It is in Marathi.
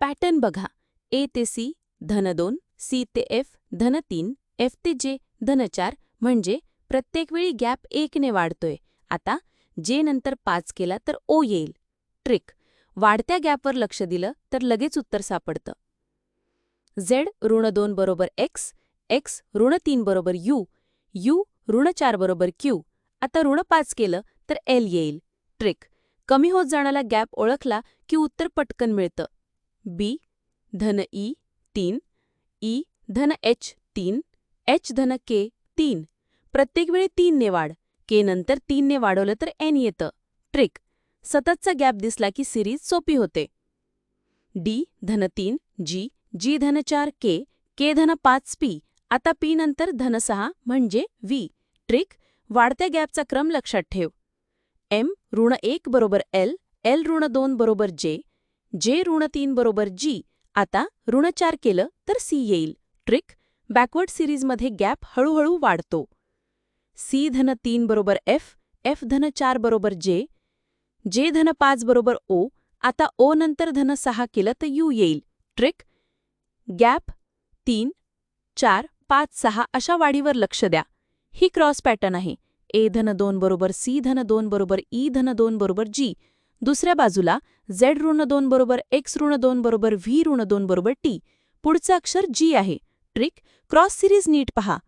पॅटर्न बघा. ए ते सी धन दोन सी ते एफ धन तीन एफ ते जे धन चार म्हणजे प्रत्येक वेळी गॅप एकने वाढतोय. आता जे नंतर पाच केला तर ओ येईल. ट्रिक. वाढत्या गॅपवर लक्ष दिलं तर लगेच उत्तर सापडतं. झेड ऋण दोन बरोबर एक्स एक्स ऋण तीन बरोबर यू यू ऋण चार बरोबर क्यू. आता ऋण पाच केलं तर एल येईल. ट्रिक. कमी होत जाणारा गॅप ओळखला की उत्तर पटकन मिळतं. बी धन ई तीन ई धन एच तीन एच धन के तीन. प्रत्येक वेळी तीनने वाढ के नंतर तीनने वाढवलं तर एन येतं. ट्रिक सततचा गॅप दिसला की सिरीज सोपी होते. डी धन तीन जी जी धन चार के के धन पाच पी. आता पी नंतर धन सहा म्हणजे व्ही. ट्रिक वाढत्या गॅपचा क्रम लक्षात ठेव. एम ऋण एक बरोबर एल एल ऋण दोन बरोबर जे जे ऋण तीन बरोबर जी आता ऋण चार केलं तर सी येईल. ट्रिक बॅकवर्ड सिरीजमध्ये गॅप हळूहळू वाढतो. सी धन तीन बरोबर एफ एफ धन चार बरोबर जे जे धन पाच बरोबर ओ आता ओ नंतर धन सहा केलं तर यू येईल. ट्रिक गॅप तीन चार पाच सहा अशा वाढीवर लक्ष द्या. ही क्रॉस पॅटर्न आहे. ए धन दोन बरोबर सी धन दोन बरोबर ई धन दोन बरोबर जी दुसऱ्या बाजूला झेड ऋण दोन बरोबर एक्स ऋण दोन बरोबर व्ही ऋण दोन बरोबर टी. पुढचं अक्षर जी आहे. ट्रिक क्रॉस सिरीज नीट पहा.